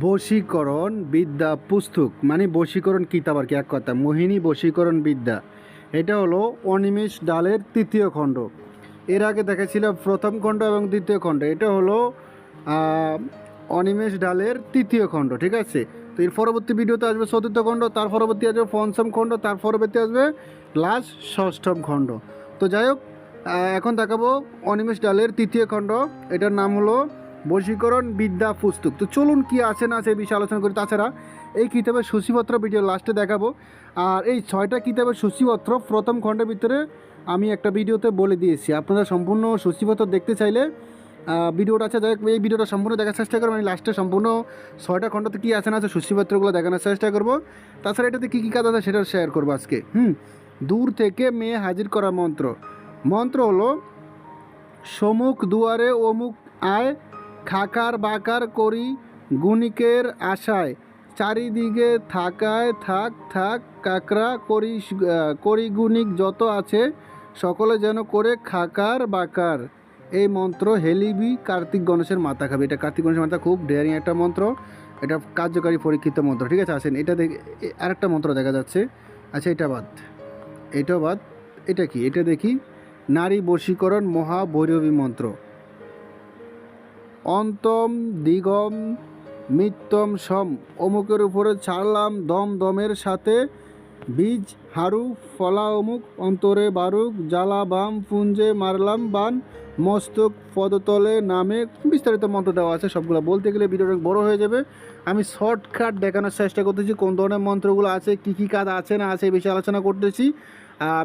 বশীকরণ বিদ্যা পুস্তক। মানে বশীকরণ কিতাব আর কি, এক কথা। মোহিনী বশীকরণ বিদ্যা। এটা হলো অনিমেষ ডালের তৃতীয় খণ্ড। এর আগে দেখেছিল প্রথম খণ্ড এবং দ্বিতীয় খণ্ড। এটা হলো অনিমেষ ডালের তৃতীয় খণ্ড, ঠিক আছে? তো এর পরবর্তী ভিডিওতে আসবে চতুর্থ খণ্ড, তার পরবর্তী আসবে পঞ্চম খণ্ড, তার পরবর্তী আসবে লাস্ট ষষ্ঠম খণ্ড। তো যাই হোক এখন দেখাবো অনিমেষ ডালের তৃতীয় খণ্ড। এটার নাম হলো বশীকরণ বিদ্যা পুস্তক। তো চলুন কি আছে না এই বিষয়ে আলোচনা করি। তাছাড়া এই কিতাবের সূচিপত্র ভিডিও লাস্টে দেখাবো। আর এই ছয়টা কিতাবের সূচিপত্র প্রথম খণ্ডের ভিতরে আমি একটা ভিডিওতে বলে দিয়েছি। আপনারা সম্পূর্ণ সূচিপত্র দেখতে চাইলে ভিডিওটা আছে, যাই এই ভিডিওটা সম্পূর্ণ দেখার চেষ্টা করব। আমি লাস্টে সম্পূর্ণ ছয়টা খণ্ডতে কী আছে না আছে সূচিপত্রগুলো দেখানোর চেষ্টা করব। তাছাড়া এটাতে কী কী কাজ আছে সেটা শেয়ার করব আজকে। হুম, দূর থেকে মেয়ে হাজির করা মন্ত্র। মন্ত্র হলো, সমুখ দুয়ারে অমুক আয় খাকার বাকার করি গুণিকের আশায়। চারিদিকে থাকায় থাক থাক কাকরা করি করি গুণিক যত আছে, সকলে যেন করে খাকার বাকার। এই মন্ত্র হেলিবি কার্তিক গণেশের মাথা খাবে। এটা কার্তিক গণেশের মাথা খুব ডেয়ারিং একটা মন্ত্র। এটা কার্যকারী পরীক্ষিত মন্ত্র। ঠিক আছে, আসেন, এটা দেখে আরেকটা মন্ত্র দেখা যাচ্ছে। আচ্ছা এটা বাদ। এটা বাদ, এটা কি? এটা দেখি, নারী বশীকরণ মহাভৈরবী মন্ত্র। অন্তম দিগম মিত্তম সম। অমুকের উপরে ছাড়লাম দম দমের সাথে। বীজ হারু ফলা অমুক, অন্তরে বারুক, জ্বালা, বাম, পুঞ্জে মারলাম বান। মস্তক, পদতলে নামে। বিস্তারিত মন্ত্র দেওয়া আছে সবগুলো। বলতে গেলে ভিডিওটা বড় হয়ে যাবে। আমি শর্টকাট দেখানোর চেষ্টা করতেছি, কোন ধরনের মন্ত্রগুলো আছে, কী কী কাজ আছে না আছে এই বিষয়ে আলোচনা করতেছি।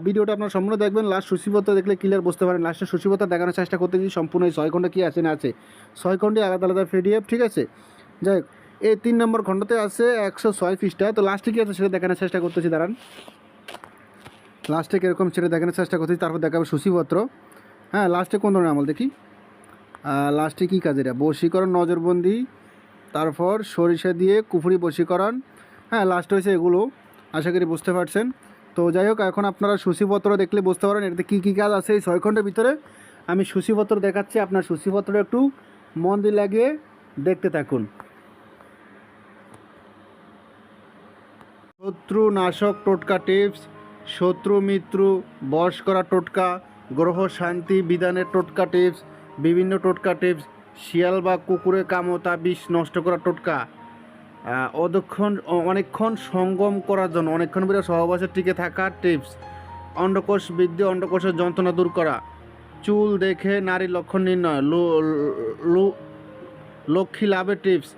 ভিডিওটা আপনার সম্পূর্ণ দেখবেন। লাস্ট সূচিপত্র দেখলে ক্লিয়ার বুঝতে পারেন লাস্টে সূচিপত্র দেখানোর চেষ্টা করতেছি সম্পূর্ণ এই ছয় খণ্ডে কী আছে না আছে। ছয় খণ্ডে আলাদা আলাদা পিডিএফ ঠিক আছে? যাই এই তিন নম্বর খণ্ডতে আছে একশো ছয় পৃষ্ঠা। তো লাস্টে কী আছে সেটা দেখানোর চেষ্টা করতেছি, দাঁড়ান। লাস্টে কীরকম সেটা দেখানোর চেষ্টা করতেছি, তারপর দেখাবো সূচিপত্র হ্যাঁ লাস্টে কোন ধরনের আমল দেখি? লাস্টে কী কাজ এটা? বশীকরণ, নজরবন্দি, তারপর সরিষা দিয়ে কুফুরি বশীকরণ। হ্যাঁ লাস্ট হয়েছে এগুলো। আশা করি বুঝতে পারছেন। তো যাই হোক, এখন আপনারা সূচিপত্র দেখলে বুঝতে পারেন এটাতে কী কী কাজ আছে এই ছয় খণ্ডের ভিতরে। আমি সূচিপত্র দেখাচ্ছি, আপনার সূচিপত্র একটু মন দিয়ে লাগিয়ে দেখতে থাকুন। শত্রু নাশক টোটকা টিপস, শত্রু মিত্র বশ করা টোটকা, গ্রহ শান্তি বিধানের টোটকা টিপস, বিভিন্ন টোটকা টিপস, শিয়াল বা কুকুরে কামতা বিষ নষ্ট করা টোটকা। আহ, অদক্ষণ অনেকক্ষণ সঙ্গম করার জন্য অনেকক্ষণ বিরা সহবাসে টিকে থাকার টিপস অন্ডকোষ বৃদ্ধি অন্ডকোষের যন্ত্রণা দূর করা। চুল দেখে নারী লক্ষণ নির্ণয় লক্ষ্মী লাভের টিপস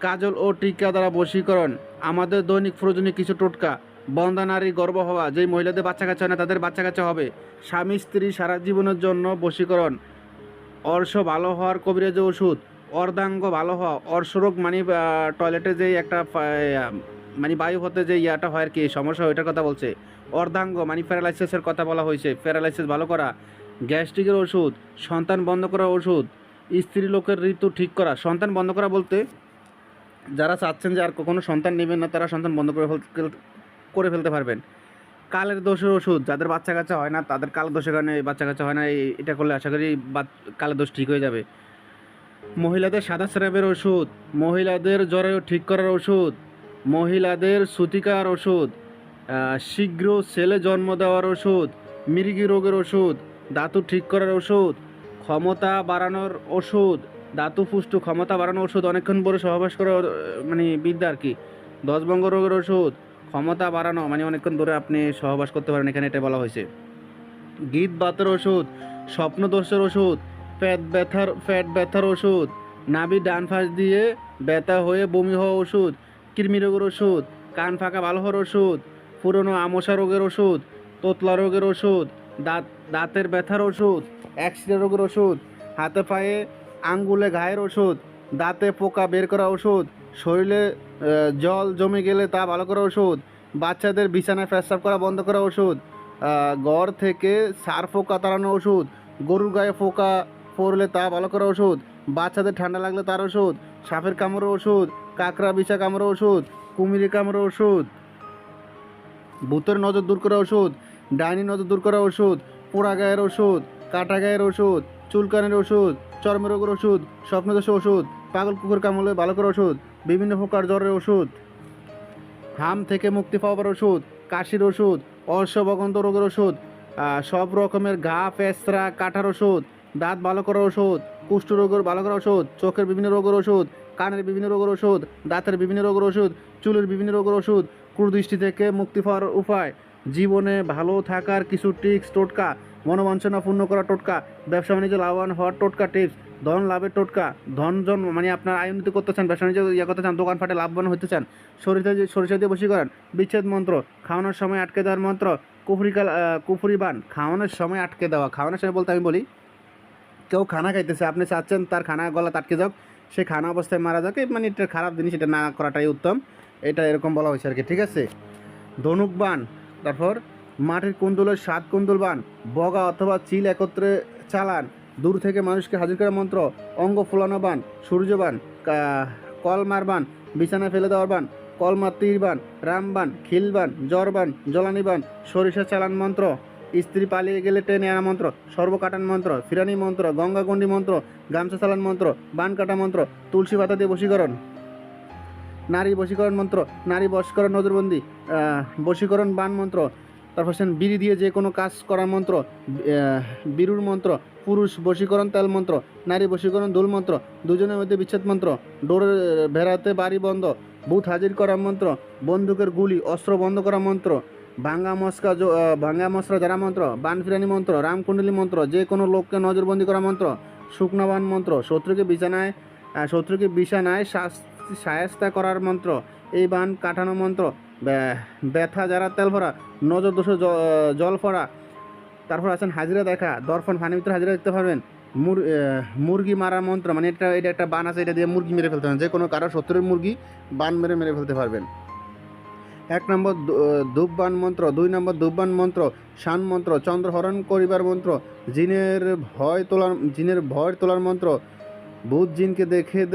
কাজল ও টিকা দ্বারা বশীকরণ। আমাদের দৈনিক প্রয়োজনীয় কিছু টোটকা। বন্দা নারী গর্ব হওয়া। যেই মহিলাদের বাচ্চা কাচ্চা হয় না তাদের বাচ্চা কাচ্চা হবে। স্বামী স্ত্রী সারা জীবনের জন্য বশীকরণ। অর্শ ভালো হওয়ার কবিরাজ ওষুধ। অর্ধাঙ্গ ভালো হওয়া, অর্শরোগ মানে টয়লেটে যে একটা মানে বায়ু হতে যে ইয়াটা হয় আর কি, সমস্যা ওইটার কথা বলছে। অর্ধাঙ্গ মানে প্যারালাইসিসের কথা বলা হয়েছে। প্যারালাইসিস ভালো করা গ্যাস্ট্রিকের ওষুধ, সন্তান বন্ধ করা ওষুধ, স্ত্রী লোকের ঋতু ঠিক করা। সন্তান বন্ধ করা বলতে, যারা চাচ্ছেন যে আর কখনো সন্তান নেবেন না, তারা সন্তান বন্ধ করে করে ফেলতে পারবেন। কালের দোষের ওষুধ, যাদের বাচ্চা কাচ্চা হয় না, তাদের কাল দোষের কারণে বাচ্চা কাচ্চা হয় না এটা করলে আশা করি কালের দোষ ঠিক হয়ে যাবে। মহিলাদের সাদা স্রাবের ওষুধ, মহিলাদের জ্বরেও ঠিক করার ওষুধ, মহিলাদের সুতিকার ওষুধ শীঘ্র ছেলে জন্ম দেওয়ার ওষুধ মৃগী রোগের ওষুধ, দাঁতু ঠিক করার ওষুধ, ক্ষমতা বাড়ানোর ওষুধ, দাঁতু পুষ্টু, ক্ষমতা বাড়ানোর ওষুধ অনেকক্ষণ পরে সহবাস করার মানে বিদ্যা আর কি। দশভঙ্গ রোগের ওষুধ, ক্ষমতা বাড়ানো মানে অনেকক্ষণ ধরে আপনি সহবাস করতে পারেন, এখানে এটা বলা হয়েছে। গীত বাতের ওষুধ, স্বপ্নদোষের ওষুধ পেট ব্যথার পেট ব্যথার ওষুধ। নাভি ডান ফাঁস দিয়ে ব্যথা হয়ে বমি হওয়া ওষুধ কৃমি রোগের ওষুধ, কান ফাঁকা ভালো হওয়ার ওষুধ, পুরনো আমশা রোগের ওষুধ, তোতলা রোগের ওষুধ, দাঁত, দাঁতের ব্যথার ওষুধ, অ্যাক্সিডেন্ট রোগের ওষুধ, হাতে পায়ে, আঙ্গুলে ঘায়ের ওষুধ, দাঁতে পোকা বের করা ওষুধ, শরীরে জল জমে গেলে তা ভালো করা ওষুধ, বাচ্চাদের বিছানায় পেশাব করা বন্ধ করা ওষুধ ঘর থেকে সার পোকা তাড়ানো ওষুধ, গরুর গায়ে পোকা পড়লে তা ভালো করা ওষুধ, বাচ্চাদের ঠান্ডা লাগলে তার ওষুধ, সাপের কামড়ের ওষুধ, কাঁকড়া, বিছা কামড়ের ওষুধ, কুমিরের কামড়ের ওষুধ, ভূতের নজর দূর করা ওষুধ ডাইনি নজর দূর করা ওষুধ, পোড়া গায়ের ওষুধ, কাটা গায়ের ওষুধ চুলকানের ওষুধ চর্মরোগের ওষুধ, স্বপ্নদোষের ওষুধ, পাগল কুকুর কামড়ে ভালো করে ওষুধ, বিভিন্ন প্রকার জ্বরের ওষুধ হাম থেকে মুক্তি পাওয়ার ওষুধ, কাশির ওষুধ অশ্ববগন্ত রোগের ওষুধ সব রকমের ঘা পেঁচড়া কাটার ওষুধ দাঁত ভালো করার ওষুধ কুষ্ঠ রোগের ভালো করার ওষুধ, চোখের বিভিন্ন রোগের ওষুধ, কানের বিভিন্ন রোগের ওষুধ, দাঁতের বিভিন্ন রোগের ওষুধ, চুলের বিভিন্ন রোগের ওষুধ কুদৃষ্টি থেকে মুক্তি পাওয়ার উপায়। জীবনে ভালো থাকার কিছু টিক্স টোটকা, মনোবাঞ্ছনা পূর্ণ করা টোটকা, ব্যবসা বাণিজ্য লাভবান হওয়ার টোটকা টিপস, ধন লাভের টোটকা, ধন জন মানে আপনার আয় উন্নতি করতে চান ব্যবসা বাণিজ্য ইয়ে করতে চান দোকানপাটে লাভবান হতে চান সরিষা সরিষা দিয়ে বসি করেন, বিচ্ছেদ মন্ত্র, খাওয়ানোর সময় আটকে দেওয়ার মন্ত্র কুফরিকাল কুফরি বান, খাওয়ানোর সময় আটকে দেওয়া, খাওয়ানোর সময় বলতে আমি বলি কেউ খানা খাইতেছে, আপনি চাচ্ছেন তার খানা গলা আটকে যাক, সে খানা অবস্থায় মারা যাক মানে এটা খারাপ জিনিস, এটা না করাটাই উত্তম। এটা এরকম বলা হয়েছে আর কি ঠিক আছে? ধনুক বান তারপর মাটির কুন্দুলের সাত কুন্দুল বান বগা অথবা চিল একত্রে চালান, দূর থেকে মানুষকে হাজির করা মন্ত্র, অঙ্গ ফুলানো বান, সূর্যবান, কা- কলমার বান বিছানা ফেলে দেওয়ার বান, কলমার তীর বান, রামবান, খিলবান জ্বরবান জলানি বান, সরিষা চালান মন্ত্র। স্ত্রী পালিয়ে গেলে টেনে আনা মন্ত্র, সর্বকাটান মন্ত্র, ফিরানি মন্ত্র, গঙ্গাগণ্ডি মন্ত্র, গামছা চালান মন্ত্র, বান কাটা মন্ত্র, তুলসী পাতা দিয়ে বশীকরণ। নারী বশীকরণ মন্ত্র, নারী বশীকরণ নজরবন্দি বশীকরণ বান মন্ত্র, তারপর সেন বিড়ি দিয়ে যে কোনো কাজ করার মন্ত্র বিরুর মন্ত্র, পুরুষ বশীকরণ তেল মন্ত্র, নারী বশীকরণ দোল মন্ত্র, দুজনের মধ্যে বিচ্ছেদ মন্ত্র ডোরের ভেড়াতে বাড়ি বন্ধ বুথ হাজির করার মন্ত্র, বন্দুকের গুলি, অস্ত্র বন্ধ করা মন্ত্র ভাঙ্গা মস্কা ভাঙ্গা মশরা যারা মন্ত্র বান ফিরানি মন্ত্র, রামকুণ্ডলী মন্ত্র, যে কোনো লোককে নজরবন্দি করা মন্ত্র, শুকনাবান মন্ত্র, শত্রুকে বিছানায় শত্রুকে বিছানায় সায়স্তা করার মন্ত্র, এই বান কাটানো মন্ত্র, ব্যা- ব্যথা যারা তেল ভরা নজর দোষ জল ফরা, তারপর আছেন হাজিরা দেখা, দর্পণ ফানি ভিতরে হাজিরা দেখতে পারবেন, মুর মুরগি মারা মন্ত্র মানে এটা এটা একটা বান আছে, এটা দিয়ে মুরগি মেরে ফেলতে পারেন যে কোনো কারও শত্রুর মুরগি বান মেরে মেরে ফেলতে পারবেন। এক নম্বর ধূপবান মন্ত্র, দুই নম্বর ধূপবান মন্ত্র, শান মন্ত্র চন্দ্রহরণ করিবার মন্ত্র, জিনের ভয় তোলার, জিনের ভয় তোলার মন্ত্র, ভূত জিনকে দেখে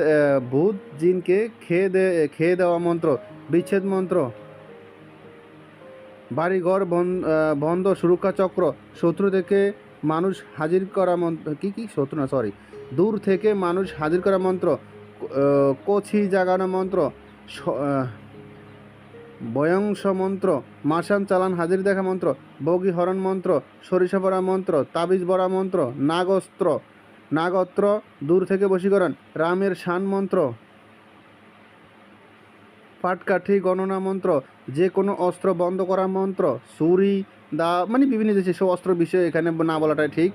ভূত জিনকে খেয়ে দে খেয়ে দেওয়া মন্ত্র, বিচ্ছেদ মন্ত্র, বাড়িঘর বন- বন্ধ, সুরক্ষা চক্র, শত্রু থেকে মানুষ হাজির করা মন্ত্র কী কী? শত্রু না সরি দূর থেকে মানুষ হাজির করা মন্ত্র কছি জাগানো মন্ত্র বয়ংস মন্ত্র মাসান চালান হাজির দেখা মন্ত্র, বগি হরণ মন্ত্র, সরিষা পড়া মন্ত্র, তাবিজ বড়া মন্ত্র, নাগস্ত্র, নাগত্র দূর থেকে বশীকরণ, রামের শান মন্ত্র। পাটকাঠি গণনা মন্ত্র, যে কোনো অস্ত্র বন্ধ করা মন্ত্র, ছুরি, দা মানে বিভিন্ন যে সব অস্ত্র বিষয়ে এখানে না বলাটাই ঠিক।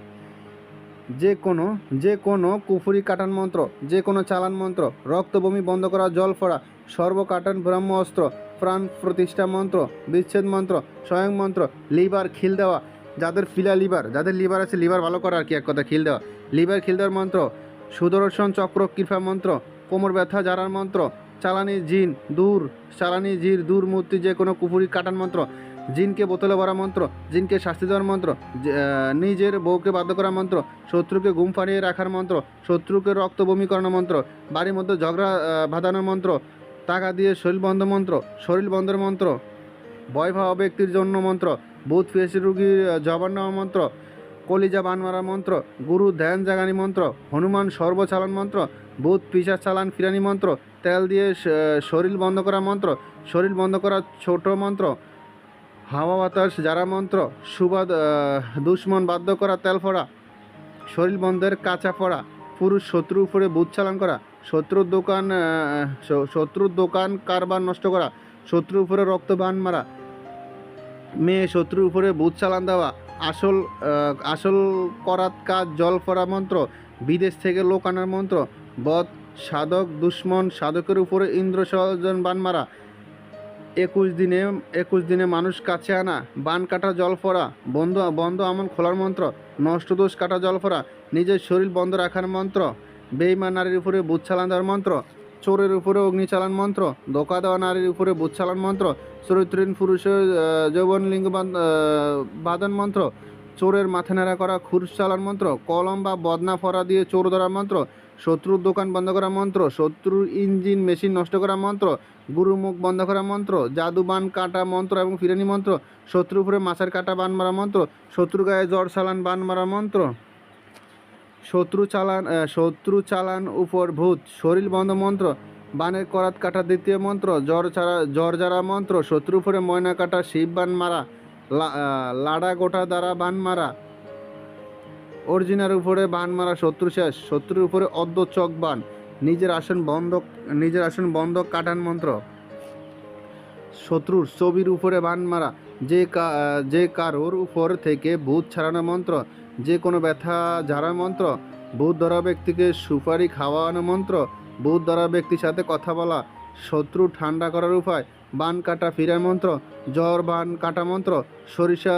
যে কোনো যে কোনো কুফুরি কাটান মন্ত্র, যে কোনো চালান মন্ত্র রক্ত বমি বন্ধ করা জল ফোড়া, সর্বকাটান ব্রহ্ম অস্ত্র প্রাণ প্রতিষ্ঠা মন্ত্র, বিচ্ছেদ মন্ত্র, স্বয়ং মন্ত্র, লিভার খিল দেওয়া। যাদের ফিলা লিভার, যাদের লিভার আছে, লিভার ভালো করা আর কি এক কথা খিল দেওয়া? লিভার খিল দেওয়ার মন্ত্র, সুদর্শন চক্র কৃপা মন্ত্র, কোমর ব্যথা জারার মন্ত্র, চালানি জিন, দূর, চালানি জির, দূর মূর্তি যে কোনো কুফুরি কাটান মন্ত্র, জিনকে বোতলে ভরা মন্ত্র, জিনকে শাস্তি দেওয়ার মন্ত্র নিজের বউকে বাধ্য করা মন্ত্র, শত্রুকে ঘুম পাড়িয়ে রাখার মন্ত্র, শত্রুকে রক্ত বমি করানোর মন্ত্র, বাড়ির মধ্যে ঝগড়া বাঁধানোর মন্ত্র টাকা দিয়ে শরীর বন্ধ মন্ত্র শরীর বন্ধের মন্ত্র ভয় ভাবা ব্যক্তির জন্য মন্ত্র বুধ ফেসি রুগীর আহ, জবান নেওয়া মন্ত্র কলিজা বান মারা মন্ত্র গুরু ধ্যান জাগানি মন্ত্র হনুমান সর্বচালন মন্ত্র বুধ পিসা চালান ফিরানি মন্ত্র তেল দিয়ে শরীর বন্ধ করা মন্ত্র শরীর বন্ধ করা ছোট মন্ত্র হাওয়া বাতাস যারা মন্ত্র সুবাদ দুশ্মন বাধ্য করা তেল ফোড়া শরীর বন্ধের কাঁচা পড়া পুরুষ শত্রুর উপরে বুধ চালান করা শত্রুর দোকান শত্রুর দোকান, কারবার নষ্ট করা, শত্রুর উপরে রক্ত বান মারা, মেয়ে শত্রুর উপরে বুধ চালান দেওয়া, আসল আসল করাত কাজ জল পড়া মন্ত্র, বিদেশ থেকে লোক আনার মন্ত্র, বধ, সাধক, দুশ্মন, সাধকের উপরে ইন্দ্র সহজন বান মারা, একুশ দিনে একুশ দিনে মানুষ কাছে আনা, বান কাটা জল ফরা বন্ধ বন্ধ আমন খোলার মন্ত্র, নষ্ট দোষ কাটা জল ফোড়া নিজের শরীর বন্ধ রাখার মন্ত্র বেইমা নারীর উপরে বুধ চালান দেওয়ার মন্ত্র, চোরের উপরে অগ্নি চালান মন্ত্র, ধোকা দেওয়া নারীর উপরে বুধ চালান মন্ত্র, চরিত্রহীন পুরুষের যৌবন লিঙ্গ বাদন মন্ত্র, চোরের মাথা নেড়া করা খুরস চালান মন্ত্র, কলম বা বদনা ফরা দিয়ে চোর ধরার মন্ত্র, শত্রুর দোকান বন্ধ করা মন্ত্র, শত্রুর ইঞ্জিন, মেশিন নষ্ট করা মন্ত্র গুরু মুখ বন্ধ করা মন্ত্র, জাদু বান কাটা মন্ত্র এবং ফিরানি মন্ত্র, শত্রুর উপরে মাছের কাটা বান মারা মন্ত্র শত্রু গায়ে জ্বর সালান বান মারা মন্ত্র। শত্রু চালান শত্রু চালান উপর ভূত, শরীর বন্ধ মন্ত্র, বানের করাত কাটা দ্বিতীয় মন্ত্র, জ্বর ছাড়া, জ্বর যারা মন্ত্র শত্রু উপরে ময়না কাটা, শিব বান মারা লাড়া গোটা দ্বারা বান মারা। অর্জিনার উপরে বান মারা শত্রু শেষ, শত্রুর উপরে অর্ধ চক বান, নিজের আসন বন্ধ, নিজের আসন বন্ধ কাটান মন্ত্র। শত্রুর ছবির উপরে বান মারা, যে যে কারোর উপর থেকে ভূত ছাড়ানো মন্ত্র যে কোনো ব্যথা ঝাড়া মন্ত্র ভূত ধরা ব্যক্তিকে সুপারি খাওয়ানো মন্ত্র ভূত ধরা ব্যক্তির সাথে কথা বলা, শত্রু ঠান্ডা করার উপায়, বান কাটা ফিরার মন্ত্র, জ্বর বান কাটা মন্ত্র, সরিষা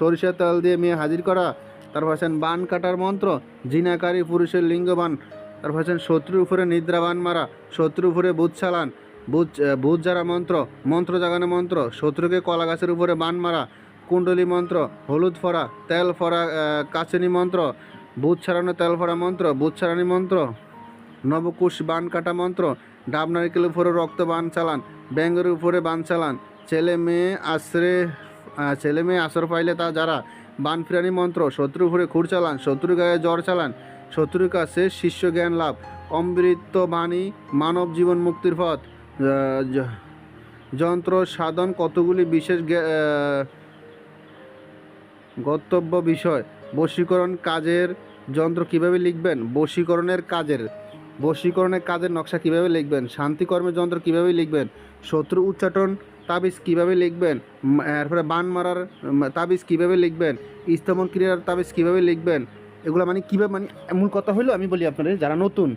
সরিষা তেল দিয়ে মেয়ে হাজির করা, তারপর আছেন বান কাটার মন্ত্র, জিনাকারী পুরুষের লিঙ্গবান তারপর আছেন শত্রুর উপরে নিদ্রাবান মারা, শত্রুর উপরে বুধ চালান, বুধ বুধ যারা মন্ত্র মন্ত্র জাগানো মন্ত্র, শত্রুকে কলা গাছের উপরে বান মারা কুণ্ডলী মন্ত্র, হলুদ ফরা তেল ফরা কাচনি মন্ত্র বুধ ছাড়ানো তেল ফরা মন্ত্র বুধ ছাড়ানি মন্ত্র, নবকুশ বান কাটা মন্ত্র, ডাব নারিকেলের উপরে রক্ত বান চালান ব্যাঙ্গের উপরে বান চালান, ছেলে মেয়ে আশ্রে ছেলে মেয়ে আসর পাইলে তা যারা, বান ফিরানি মন্ত্র, শত্রুর উপরে খুর চালান শত্রু গায়ে জ্বর চালান, শত্রুর কাছে শিষ্য জ্ঞান লাভ, অমৃত বাণী, মানব জীবন মুক্তির পথ যন্ত্র সাধন কতগুলি বিশেষ গন্তব্য বিষয়। বশীকরণ কাজের যন্ত্র কীভাবে লিখবেন? বশীকরণের কাজের বশীকরণের কাজের নকশা কীভাবে লিখবেন? শান্তিকর্মের যন্ত্র কীভাবে লিখবেন? শত্রু উচ্চাটন তাবিজ কীভাবে লিখবেন? এরপরে বান মারার তাবিজ কীভাবে লিখবেন? স্তমন ক্রিয়ার তাবিজ কীভাবে লিখবেন? এগুলো মানে কীভাবে মানে এমন কথা হলো আমি বলি আপনাদের, যারা নতুন,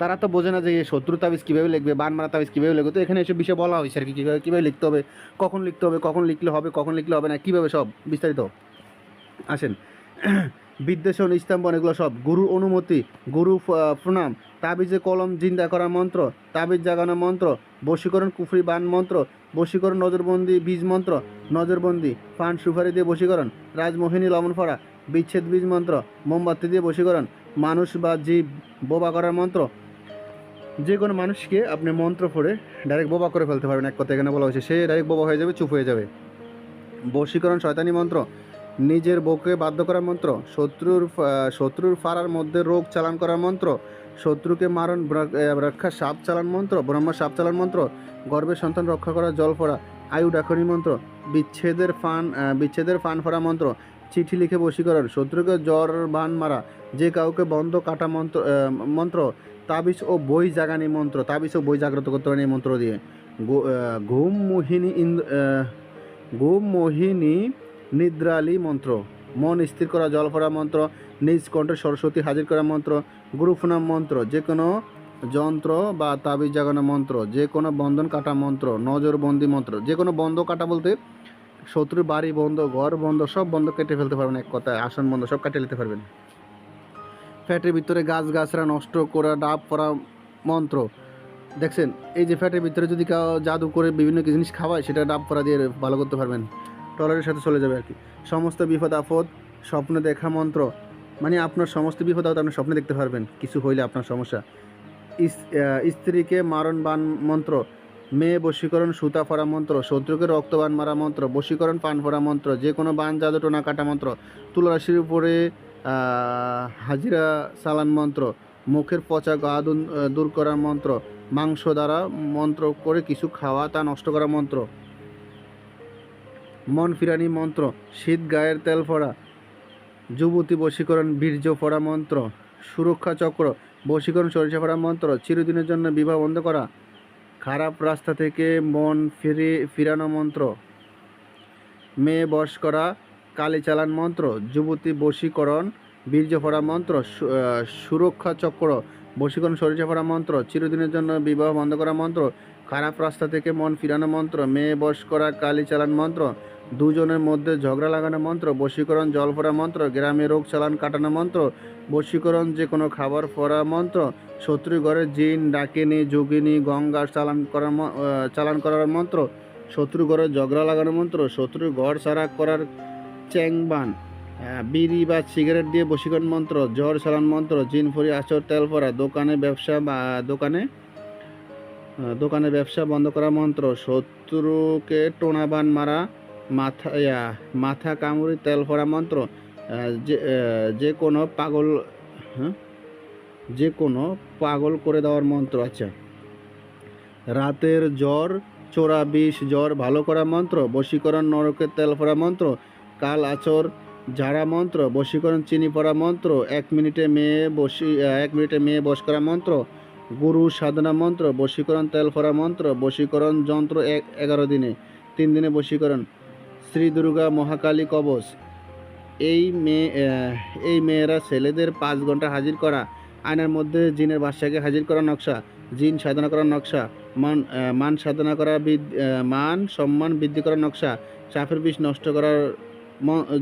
তারা তো বোঝে না যে শত্রু তাবিজ কীভাবে লিখবে, বান মারা তাবিজ কীভাবে লিখবে। তো এখানে এসব বিষয়ে বলা হয়েছে আর কি, কীভাবে কীভাবে লিখতে হবে, কখন লিখতে হবে, কখন লিখলে হবে, কখন লিখলে হবে না, কীভাবে সব বিস্তারিত। আসেন। বিদ্বেষণ, স্তম্ভন, এগুলো সব। গুরু অনুমতি, গুরু প্রণাম। তাবিজে, কলম, জিন্দা করা মন্ত্র। তাবিজ জাগানো মন্ত্র। বশীকরণ, কুফরি বান মন্ত্র। বশীকরণ, নজরবন্দি, বীজ মন্ত্র। নজরবন্দি, ফান সুপারি দিয়ে বশীকরণ। রাজমোহিনী, লবণ ফরা বিচ্ছেদ বীজ মন্ত্র। মোমবাতি দিয়ে বশীকরণ। মানুষ বা জীব বোবা করার মন্ত্র। যে কোনো মানুষকে আপনি মন্ত্র পড়ে ডাইরেক্ট বোবা করে ফেলতে পারবেন। এক কথা এখানে বলা হয়েছে, সে ডাইরেক্ট বোবা হয়ে যাবে, চুপ হয়ে যাবে। বশীকরণ, শয়তানি মন্ত্র। নিজের বউকে বাধ্য করার মন্ত্র, শত্রুর শত্রুর ফাড়ার মধ্যে রোগ চালান করার মন্ত্র, শত্রুকে মারণ রক্ষা সাপ চালান মন্ত্র, ব্রহ্ম সাপ চালান মন্ত্র গর্ভের সন্তান রক্ষা করা, জল ফোড়া, আয়ু ডাকনি মন্ত্র, বিচ্ছেদের ফান বিচ্ছেদের ফান ফোড়া মন্ত্র, চিঠি লিখে বশীকরণ শত্রুকে জ্বর, বান মারা, যে কাউকে বন্ধ কাটা মন্ত্র মন্ত্র, তাবিজ ও বই জাগানি মন্ত্র, তাবিজ ও বই জাগ্রত করতে পারেন এই মন্ত্র দিয়ে ঘুম মোহিনী ইন্দ্র ঘুম মোহিনী নিদ্রালি মন্ত্র। মন স্থির করা, জল ভরা মন্ত্র। নিজ কণ্ঠে সরস্বতী হাজির করা মন্ত্র। গুরুফনাম মন্ত্র যে কোনো যন্ত্র বা তাবিজ জাগানো মন্ত্র যে কোনো বন্ধন কাটা মন্ত্র নজরবন্দি মন্ত্র যে কোনো বন্ধ কাটা বলতে শত্রুর বাড়ি বন্ধ, ঘর বন্ধ, সব বন্ধ কেটে ফেলতে পারবেন এক কথায়, আসন বন্ধ, সব কেটে নিতে পারবেন। ফ্যাটের ভিতরে গাছ গাছরা নষ্ট করা, ডাব করা মন্ত্র। দেখছেন, এই যে ফ্যাটের ভিতরে যদি কেউ জাদু করে বিভিন্ন জিনিস খাওয়ায়, সেটা ডাব করা দিয়ে ভালো করতে পারবেন। টলারের সাথে চলে যাবে আর কি। সমস্ত বিপদ আপদ, স্বপ্ন দেখা মন্ত্র মানে আপনার সমস্ত বিপদ আপদ আপনি স্বপ্নে দেখতে পারবেন, কিছু হইলে আপনার সমস্যা। স্ত্রীকে মারণ বান মন্ত্র, মেয়ে বশীকরণ সুতা ফরা মন্ত্র, শত্রুকে রক্তবান মারা মন্ত্র, বশীকরণ পান ফরা মন্ত্র, যে কোনো বান, জাদু, টোনা, কাটা মন্ত্র, তুলারাশির উপরে হাজিরা সালান মন্ত্র, মুখের পচা গা দূর করার মন্ত্র, মাংস দ্বারা মন্ত্র করে কিছু খাওয়া তা নষ্ট করা মন্ত্র। মন ফিরানি মন্ত্র, শীত গায়ের তেল ফোড়া। যুবতী বশীকরণ বীর্য ফোড়া মন্ত্র, সুরক্ষা চক্র, বশীকরণ সরিষা ফোড়া মন্ত্র, চিরদিনের জন্য বিবাহ বন্ধ করা। খারাপ রাস্তা থেকে মন ফিরে, ফিরানো মন্ত্র। মেয়ে বশ করা, কালী চালান মন্ত্র, যুবতী বশীকরণ বীর্য ফোড়া মন্ত্র সুরক্ষা চক্র, বশীকরণ সরিষা ফোড়া মন্ত্র, চিরদিনের জন্য বিবাহ বন্ধ করা মন্ত্র। খারাপ রাস্তা থেকে মন ফিরানো মন্ত্র, মেয়ে বশ করা, কালী চালান মন্ত্র দুজনের মধ্যে ঝগড়া লাগানো মন্ত্র, বশীকরণ, জল ফোড়া মন্ত্র, গ্রামে রোগ চালান কাটানো মন্ত্র, বশীকরণ যে কোনো খাবার ফোড়া মন্ত্র শত্রু ঘরে জিন, ডাকিনী, যোগিনী গঙ্গা চালান করার চালান করার মন্ত্র শত্রু ঘরে ঝগড়া লাগানো মন্ত্র শত্রু ঘর সারা করার চ্যাংবান বিড়ি বা সিগারেট দিয়ে বশীকরণ মন্ত্র, জ্বর চালান মন্ত্র, জিন ফরি আচর, তেল ফোড়া, দোকানে ব্যবসা বা, দোকানে দোকানে ব্যবসা বন্ধ করা মন্ত্র, শত্রুকে টোনাবান মারা মাথা মাথা কামড়ি, তেল ফোড়া মন্ত্র যে যে কোনো পাগল হ্যাঁ? যে কোনো পাগল করে দেওয়ার মন্ত্র আছে। রাতের জ্বর, চোরা বিষ, জ্বর ভালো করা মন্ত্র, বশীকরণ নরকের তেল পড়া মন্ত্র, কাল আচর ঝাড়া মন্ত্র, বশীকরণ চিনি পড়া মন্ত্র, এক মিনিটে মেয়ে বসি এক মিনিটে মেয়ে বস করা মন্ত্র, গুরু সাধনা মন্ত্র, বশীকরণ তেল পড়া মন্ত্র, বশীকরণ যন্ত্র এক এগারো দিনে, তিন দিনে বশীকরণ। শ্রী দুর্গা মহাকালী কবচ। এই মেয়ে এই মেয়েরা ছেলেদের পাঁচ ঘণ্টা হাজির করা, আয়নার মধ্যে জিনের বাদশাকে হাজির করা নকশা, জিন সাধনা করার নকশা, মান মান সাধনা করা মান সম্মান বৃদ্ধি করার নকশা, চাপের বিষ নষ্ট করার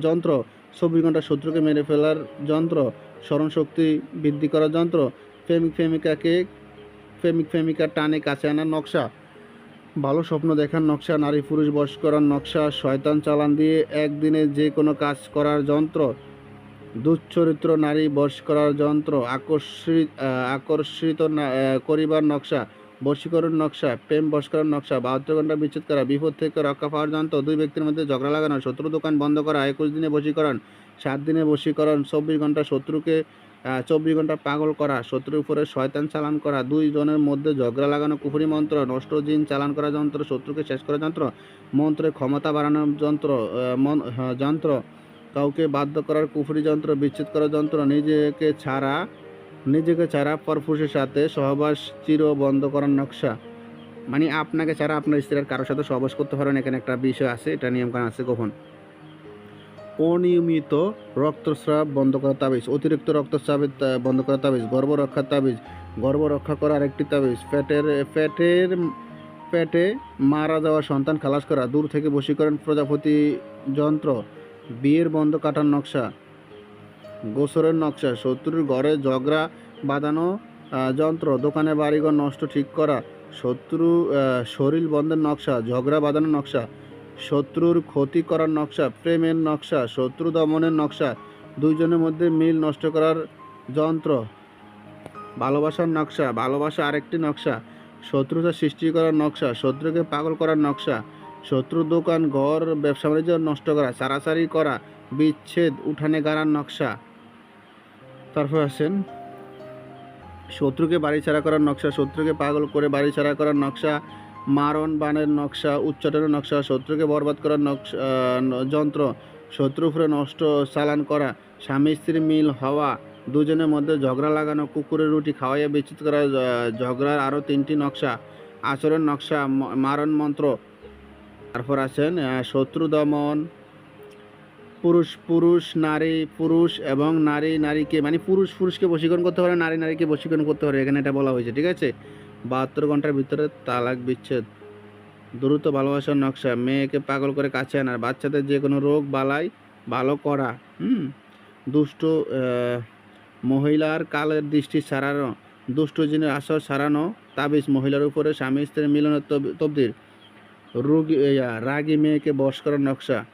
যন্ত্র, চব্বিশ ঘণ্টা শত্রুকে মেরে ফেলার যন্ত্র, স্মরণ শক্তি বৃদ্ধি করার যন্ত্র প্রেমিক প্রেমিকাকে প্রেমিক প্রেমিকার টানে কাছে আনার নকশা। ভালো স্বপ্ন দেখার নকশা, নারী পুরুষ বশ করার নকশা, শয়তান চালান দিয়ে একদিনে যে কোনো কাজ করার যন্ত্র দুচ্চরিত্র নারী বশ করার যন্ত্র, আকর্ষিত আকর্ষিত করিবার নকশা, বশীকরণ নকশা, প্রেম বশ করার নকশা, বাহাত্তর ঘণ্টা বিচ্ছেদ করা, বিপদ থেকে রক্ষা পাওয়ার যন্ত্র, দুই ব্যক্তির মধ্যে ঝগড়া লাগানো শত্রু দোকান বন্ধ করা, একুশ দিনে বশীকরণ, সাত দিনে বশীকরণ, চব্বিশ ঘণ্টা শত্রুকে চব্বিশ ঘণ্টা পাগল করা, শত্রুর উপরে শয়তান চালান করা দুই জনের মধ্যে ঝগড়া লাগানো কুফুরি মন্ত্র, নষ্ট জিন চালান করা যন্ত্র, শত্রুকে শেষ করা যন্ত্র, মন্ত্রে ক্ষমতা বাড়ানোর যন্ত্র যন্ত্র, কাউকে বাধ্য করার কুফরি যন্ত্র, বিচ্ছেদ করার যন্ত্র, নিজেকে ছাড়া নিজেকে ছাড়া পরপুরুষের সাথে সহবাস চির বন্ধ করার নকশা। মানে আপনাকে ছাড়া আপনার স্ত্রীর কারোর সাথে সহবাস করতে পারেন এখানে একটা বিষয় আছে, এটা নিয়মকানুন আছে কখন অনিয়মিত রক্তস্রাব বন্ধ করার তাবিজ, অতিরিক্ত রক্তস্রাবের বন্ধ করার তাবিজ গর্ভ রক্ষার তাবিজ গর্ভ রক্ষা করার আরেকটি তাবিজ, ফ্যাটের ফ্যাটের পেটে মারা যাওয়া সন্তান খালাস করা, দূর থেকে বশীকরণ প্রজাপতি যন্ত্র, বিয়ের বন্ধ কাটার নকশা, গোসরের নকশা, শত্রুর ঘরে ঝগড়া বাঁধানো যন্ত্র, দোকানে বাড়িঘর নষ্ট ঠিক করা, শত্রু শরীর বন্ধের নকশা, ঝগড়া বাঁধানোর নকশা শত্রুর ক্ষতি করার নকশা, প্রেমের নকশা, শত্রু দমনের নকশা, দুইজনের মধ্যে মিল নষ্ট করার যন্ত্র। ভালোবাসার নকশা, ভালোবাসা আরেকটি নকশা। শত্রুতা সৃষ্টি করার নকশা, শত্রুকে পাগল করার নকশা। শত্রু দোকান, ঘর, ব্যবসা বাণিজ্য নষ্ট করা, সারাসারি করা, বিচ্ছেদ, উঠানে গাড়ার নকশা। তারপর আসেন, শত্রুকে বাড়ি ছাড়া করার নকশা, শত্রুকে পাগল করে বাড়ি ছাড়া করার নকশা মারণ বানের নকশা উচ্চাটনের নকশা, শত্রুকে বরবাদ করার নকশা যন্ত্র শত্রু উপরে নষ্ট, চালান করা, স্বামী স্ত্রী মিল হওয়া, দুজনের মধ্যে ঝগড়া লাগানো, কুকুরের রুটি খাওয়াইয়া বিচ্ছিত করা ঝগড়ার আরও তিনটি নকশা, আচরণ নকশা মারণ মন্ত্র। তারপর আছেন শত্রু দমন, পুরুষ পুরুষ, নারী, পুরুষ এবং নারী, নারীকে মানে পুরুষ, পুরুষকে বশীকরণ করতে পারে নারী, নারীকে বশীকরণ করতে পারে এখানে এটা বলা হয়েছে, ঠিক আছে? বাহাত্তর ঘণ্টার ভিতরে তালাক, বিচ্ছেদ। দ্রুত ভালোবাসার নকশা। মেয়েকে পাগল করে কাছে আনার। বাচ্চাদের যে কোনো রোগ বালাই ভালো করা। হুম? দুষ্ট মহিলার কালের দৃষ্টি সারানো। দুষ্ট জিনের আসর সারানো। তাবিজ মহিলার উপরে স্বামী স্ত্রীর মিলনের তব- তবদির। রোগী রাগী মেয়েকে বশ করার নকশা।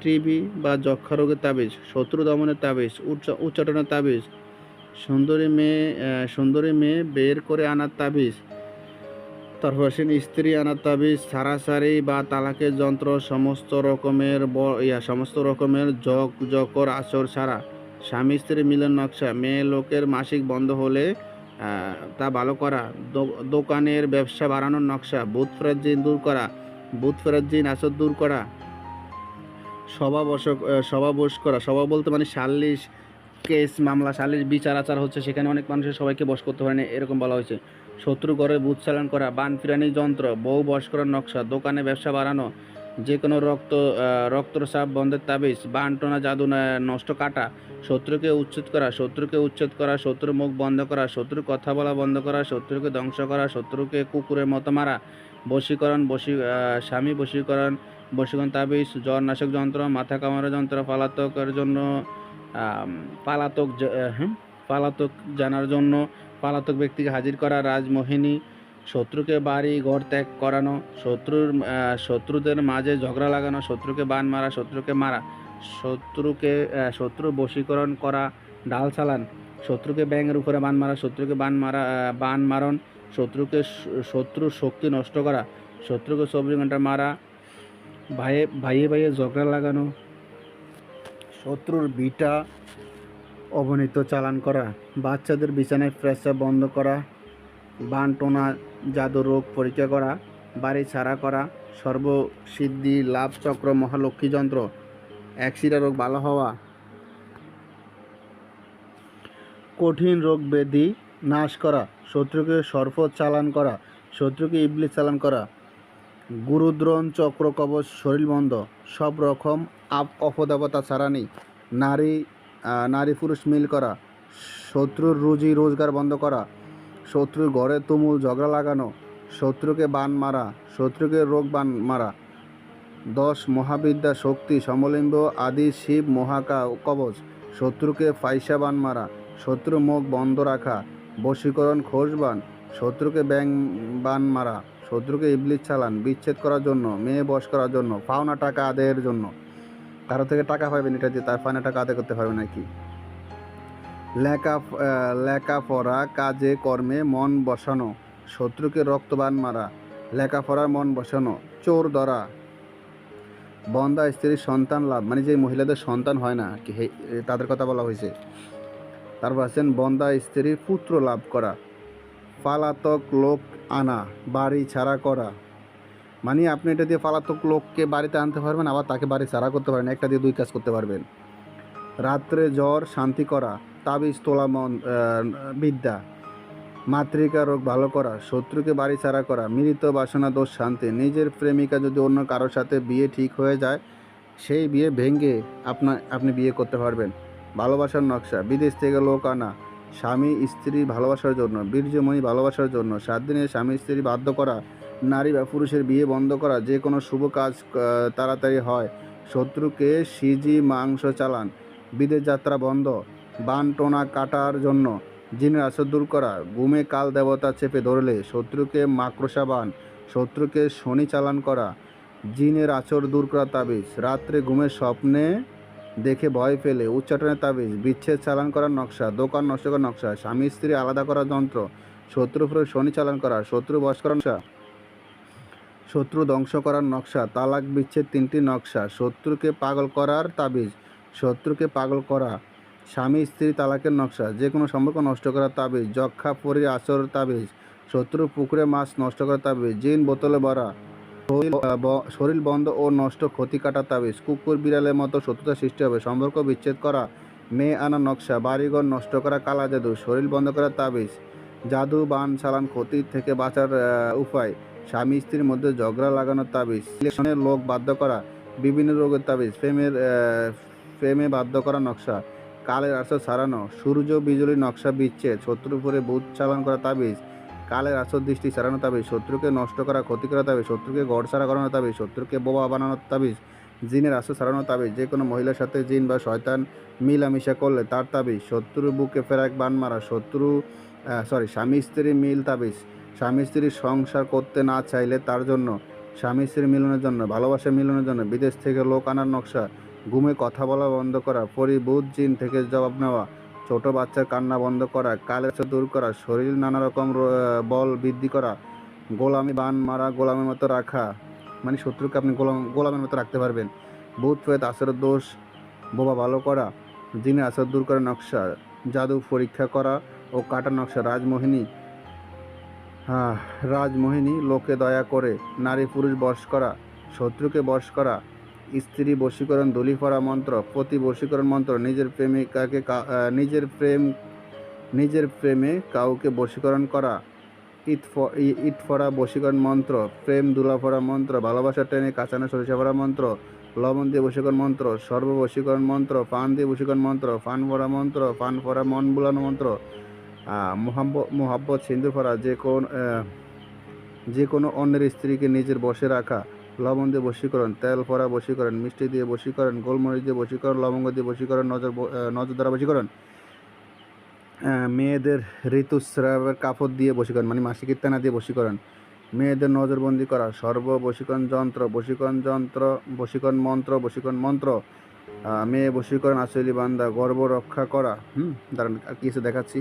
টিবি বা যক্ষা রোগের তাবিজ, শত্রু দমনের তাবিজ উচ্চ- উচ্চাটনের তাবিজ। সুন্দরী মেয়ে সুন্দরী মেয়ে বের করে আনার তাবিজ। তারপর স্ত্রী আনার তাবিজ সারাসারি বা তালাকের যন্ত্র সমস্ত রকমের ইয়া সমস্ত রকমের জক জকর আসর ছাড়া স্বামী স্ত্রী মিলন নকশা। মেয়ে লোকের মাসিক বন্ধ হলে তা ভালো করা। দোকানের ব্যবসা বাড়ানোর নকশা। বুথ ফেরত জিন দূর করা। বুথ ফেরত জিন আসর দূর করা। সভা আহ, সভা বস করা। সভা বলতে মানে সাল্লিশ কেস, মামলা সাল্লিশ বিচার, আচার হচ্ছে, সেখানে অনেক মানুষের সবাইকে বস করতে পারে না এরকম বলা হয়েছে। শত্রু ঘরে বুথ চালান করা, বান ফিরানি যন্ত্র, বউ বস করার নকশা, দোকানে ব্যবসা বাড়ানো যে কোনো রক্ত রক্তচাপ, বন্ধের তাবিজ বানটনা জাদু নষ্ট কাটা, শত্রুকে উচ্ছেদ করা, শত্রুকে উচ্ছেদ করা, শত্রুর মুখ বন্ধ করা, শত্রুর কথা বলা বন্ধ করা, শত্রুকে ধ্বংস করা, শত্রুকে কুকুরের মতো মারা, বশীকরণ, বশী স্বামী বশীকরণ বশীকরণ তাবিজ জ্বর নাশক যন্ত্র, মাথা কামানোর যন্ত্র পালাতকের জন্য পালাতক পালাতক জানার জন্য পালাতক ব্যক্তিকে হাজির করা রাজমোহিনী, শত্রুকে বাড়ি ঘর ত্যাগ করানো, শত্রুর শত্রুদের মাঝে ঝগড়া লাগানো, শত্রুকে বান মারা, শত্রুকে মারা, শত্রুকে শত্রু বশীকরণ করা, ডাল চালান, শত্রুকে ব্যাঙের উপরে বান মারা, শত্রুকে বান মারা বান মারণ, শত্রুকে শত্রুর শক্তি নষ্ট করা, শত্রুকে চব্বিশ ঘণ্টা মারা, ভাইয়ে ভাইয়ে ভাইয়ে ঝগড়া লাগানো শত্রুর বিটা অবনীত চালান করা, বাচ্চাদের বিছানায় প্রেসাব বন্ধ করা বানটোনা জাদু রোগ পরীক্ষা করা, বাড়ি ছাড়া করা, সর্বসিদ্ধি, লাভ চক্র, মহালক্ষ্মী যন্ত্র অ্যাক্সিডা রোগ ভালো হওয়া, কঠিন রোগ ব্যাধি নাশ করা, শত্রুকে সর্প চালান করা, শত্রুকে ইবলিস চালান করা গুরুদ্রোণ চক্র কবচ, শরীর বন্ধ, সব রকম আপ অপদেবতা ছাড়ানি নারী নারী পুরুষ মিল করা, শত্রুর রুজি রোজগার বন্ধ করা, শত্রুর ঘরে তুমুল ঝগড়া লাগানো, শত্রুকে বান মারা, শত্রুকে রোগ বান মারা, দশ মহাবিদ্যা শক্তি সমলিঙ্গ আদি শিব মহাকা কবচ, শত্রুকে ফাইসা বান মারা শত্রু মুখ বন্ধ রাখা, বশীকরণ খোঁজবান শত্রুকে ব্যাং বান মারা। শত্রুকে ইবলিশ চালান, বিচ্ছেদ করার জন্য, মেয়ে বস করার জন্য, পাওনা টাকা আদায়ের জন্য। কারও থেকে টাকা পাবেন এটা দিয়ে, তার পাওনা টাকা আদায় করতে পারবে নাকি লেখা লেখাপড়া, কাজে, কর্মে মন বসানো, শত্রুকে রক্তবান মারা, লেখাপড়ার মন বসানো, চোর ধরা। বন্দা স্ত্রীর সন্তান লাভ মানে যে মহিলাদের সন্তান হয় না, কি তাদের কথা বলা হয়েছে। তারপর আছেন, বন্দা স্ত্রীর পুত্র লাভ করা। পালাতক লোক আনা, বাড়ি ছাড়া করা। মানে আপনি এটা দিয়ে পালাতক লোককে বাড়িতে আনতে পারবেন, আবার তাকে বাড়ি ছাড়া করতে পারবেন একটা দিয়ে দুই কাজ করতে পারবেন। রাত্রে জ্বর, শান্তি করা, তাবিজ তোলা মন বিদ্যা, মাতৃকা রোগ ভালো করা, শত্রুকে বাড়ি ছাড়া করা, মৃত বাসনা, দোষ, শান্তি, নিজের প্রেমিকা যদি অন্য কারোর সাথে বিয়ে ঠিক হয়ে যায়, সেই বিয়ে ভেঙে আপনার আপনি বিয়ে করতে পারবেন। ভালোবাসার নকশা, বিদেশ থেকে লোক আনা স্বামী স্ত্রী ভালোবাসার জন্য, বীর্যময়ী ভালোবাসার জন্য, সাত দিনে স্বামী স্ত্রী বাধ্য করা, নারী বা পুরুষের বিয়ে বন্ধ করা, যে কোনো শুভ কাজ তাড়াতাড়ি হয়। শত্রুকে সিজি মাংস চালান, বিদেশ যাত্রা বন্ধ, বান টোনা কাটার জন্য জিনের আসর দূর করা গুমে কাল দেবতা চেপে ধরলে, শত্রুকে মাকড়সা বান, শত্রুকে শনি চালান করা, জিনের আচর দূর করা তাবিজ, রাত্রে ঘুমের স্বপ্নে দেখে ভয় পেলে উচ্চাটনের তাবিজ, বিচ্ছেদ চালান করার নকশা, দোকান নষ্ট করার নকশা, স্বামী স্ত্রী আলাদা করার যন্ত্র, শত্রু শনি চালান করা, শত্রু বশ করার নকশা। শত্রু ধ্বংস করার নকশা, তালাক, বিচ্ছেদ তিনটি নকশা, শত্রুকে পাগল করার তাবিজ, শত্রুকে পাগল করা, স্বামী স্ত্রী তালাকের নকশা যে কোনো সম্পর্ক নষ্ট করার তাবিজ, যক্ষা পরি আচর তাবিজ, শত্রু পুকুরে মাছ নষ্ট করার তাবিজ, জিন বোতলে ভরা। শরীর বন্ধ ও নষ্ট ক্ষতি কাটার তাবিজ। কুকুর বিড়ালের মতো শত্রুতা সৃষ্টি হবে। সম্পর্ক বিচ্ছেদ করা, মেয়ে আনা নকশা, বাড়িঘর নষ্ট করা, কালা জাদু, শরীর বন্ধ করার তাবিজ। জাদু, বান, চালান ক্ষতি থেকে বাঁচার উপায়, স্বামী স্ত্রীর মধ্যে ঝগড়া লাগানোর তাবিজ। ইলেকশনের লোক বাধ্য করা, বিভিন্ন রোগের তাবিজ, প্রেমের প্রেমে বাধ্য করা নকশা, কালের আসর সারানো সূর্য বিজুলি নকশা বিচ্ছেদ, শত্রুর উপরে বুথ চালান করা তাবিজ কালের আসর দৃষ্টি সারানো তাবিজ, শত্রুকে নষ্ট করা ক্ষতি করা তাবিজ, শত্রুকে গড় সারা করানো তাবিজ, শত্রুকে বোবা বানানোর তাবিজ, জিনের আসর সারানো তাবিজ, যে কোনো মহিলার সাথে জিন বা শয়তান মিলামিশা করলে তার তাবিজ, শত্রুর বুকে ফেরাক, বান মারা, শত্রু সরি স্বামী স্ত্রী মিল তাবিজ, স্বামী স্ত্রীর সংসার করতে না চাইলে তার জন্য, স্বামী স্ত্রী মিলনের জন্য ভালোবাসা মিলনের জন্য, বিদেশ থেকে লোক আনার নকশা, ঘুমে কথা বলা বন্ধ করা, পরিবুধ জিন থেকে জবাব নেওয়া ছোট বাচ্চার কান্না বন্ধ করা, কালের চোখ দূর করা, শরীর নানা রকম বল বৃদ্ধি করা, গোলামি বান মারা, গোলামের মতো রাখা মানে শত্রুকে আপনি গোলাম, গোলামের মতো রাখতে পারবেন। ভূত ফেত আসর দোষ, বোবা ভালো করা, জিনের আসর দূর করা নকশা, জাদু পরীক্ষা করা ও কাটা নকশা, রাজমোহিনী হ্যাঁ রাজমোহিনী লোকে দয়া করে, নারী পুরুষ বশ করা, শত্রুকে বশ করা স্ত্রী বশীকরণ পড়া মন্ত্র প্রতি বশীকরণ মন্ত্র, নিজের প্রেমিকাকে নিজের প্রেম, নিজের প্রেমে কাউকে বশীকরণ করা, ইট ফরা বশীকরণ মন্ত্র, প্রেম দুলা ফরা মন্ত্র, ভালোবাসা টেনে কাঁচানো সরিষা ফরা মন্ত্র, লবণ দিয়ে বশীকরণ মন্ত্র, সর্ব বশীকরণ মন্ত্র, পান দিয়ে বশীকরণ মন্ত্র, ফান ফরা মন্ত্র পান ফরা মন বুলানো মন্ত্র মোহাব্বত সিন্ধু ফরা যে কোন যে কোনো অন্যের স্ত্রীকে নিজের বসে রাখা লবণ দিয়ে বশীকরণ তেল ফরা বশীকরণ মিষ্টি দিয়ে বশীকরণ গোলমরিচ দিয়ে বশীকরণ লবঙ্গ দিয়ে বশীকরণ নজর নজর দ্বারা বশীকরণ আহ, মেয়েদের ঋতুস্রাবের কাপড় দিয়ে বশীকরণ মানে মাসিক ইত্যানা দিয়ে বশীকরণ মেয়েদের নজরবন্দি করা সর্ব বশীকরণ যন্ত্র বশীকরণ যন্ত্র বশীকরণ মন্ত্র বশীকরণ মন্ত্র। মেয়ে বশীকরণ আসলি বান্দা গর্ব রক্ষা করা হুম দাঁড়ান আর কিছু দেখাচ্ছি।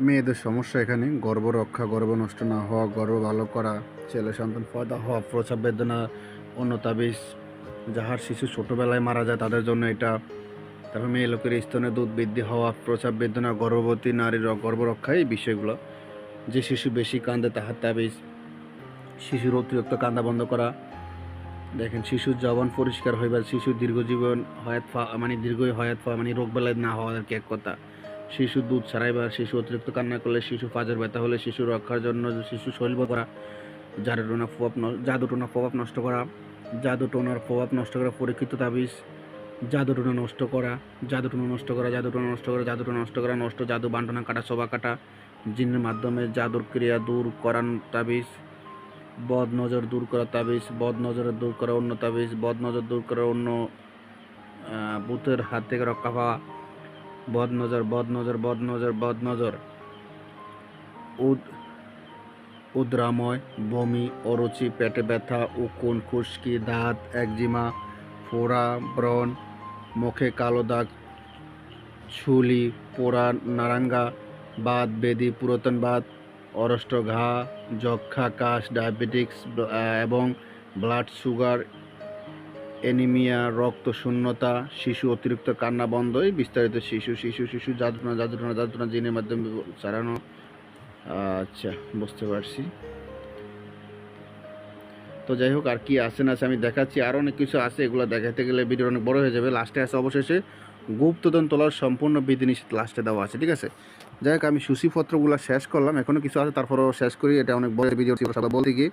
মেয়েদের সমস্যা এখানে গর্ব রক্ষা গর্ব নষ্ট না হওয়া গর্ব ভালো করা। ছেলে সন্তান পয়দা হওয়া, প্রসব বেদনা অন্য তাবিজ যাহার শিশু ছোটোবেলায় মারা যায় তাদের জন্য এটা। তারপর মেয়ে লোকের স্তনে দুধ বৃদ্ধি হওয়া, প্রসাব বেদনা, গর্ভবতী নারীর গর্ভরক্ষা, এই বিষয়গুলো। যে শিশু বেশি কান্দে তাহার তাবিজ শিশুর অতিরিক্ত কান্দা বন্ধ করা। দেখেন, শিশুর জবান পরিষ্কার হইবার, শিশু দীর্ঘজীবন হয়াত ফা- মানে দীর্ঘ হয়াত ফা- মানে রোগ বেলায় না হওয়ার কি এক কথা। শিশু দুধ ছাড়াইবার, শিশু অতিরিক্ত কান্না করলে শিশু ফাজর ব্যথা হলে শিশু রক্ষার জন্য শিশু শৈল্য করা। জাদুটোনা প্রভাব ন- জাদুটোনা প্রভাব নষ্ট করা জাদু টোনার প্রভাব নষ্ট করা পরীক্ষিত তাবিজ জাদু টোনা নষ্ট করা জাদুটোনা নষ্ট করা জাদুটোনা নষ্ট করা জাদুটোনা নষ্ট করা, নষ্ট জাদু বান্টনা কাটা সবা কাটা, জিনের মাধ্যমে জাদুর ক্রিয়া দূর করান তাবিজ, বদ নজর দূর করা তাবিজ, বদ নজর দূর করা অন্য তাবিজ, বদ নজর দূর করা অন্য ভূতের হাত থেকে রক্ষা পাওয়া, বদ নজর বদ নজর বদ নজর বদ নজর, উদ উদ্রাময়, বমি, অরুচি, পেটে ব্যথা উকুন খুশকি, দাঁত, একজিমা, ফোড়া, ব্রণ, মুখে কালো দাগ, ছুলি, পোড়া, নারাঙ্গা, বাত, বেদি, পুরাতন বাত, অরষ্ট ঘা, যক্ষা, কাশ, ডায়াবেটিক্স এবং ব্লাড সুগার অ্যানিমিয়া রক্ত শূন্যতা, শিশু অতিরিক্ত কান্না বন্ধ বিস্তারিত শিশু শিশু শিশু যাদুটনা যাদুটনা যাদুটনা জিনের মাধ্যমে চালানো আচ্ছা বুঝতে পারছি। তো যাই হোক, আর কি আছে না আছে আমি দেখাচ্ছি। আর অনেক কিছু আছে, এগুলো দেখাতে গেলে ভিডিও অনেক বড় হয়ে যাবে। লাস্টে আছে অবশেষে গুপ্তধন তোলার সম্পূর্ণ বিধিনিষেধ লাস্টে দেওয়া আছে, ঠিক আছে? যাই হোক, আমি সূচিপত্রগুলো শেষ করলাম। এখনও কিছু আছে, তারপরেও শেষ করি। এটা অনেক বড় ভিডিও বলতে কি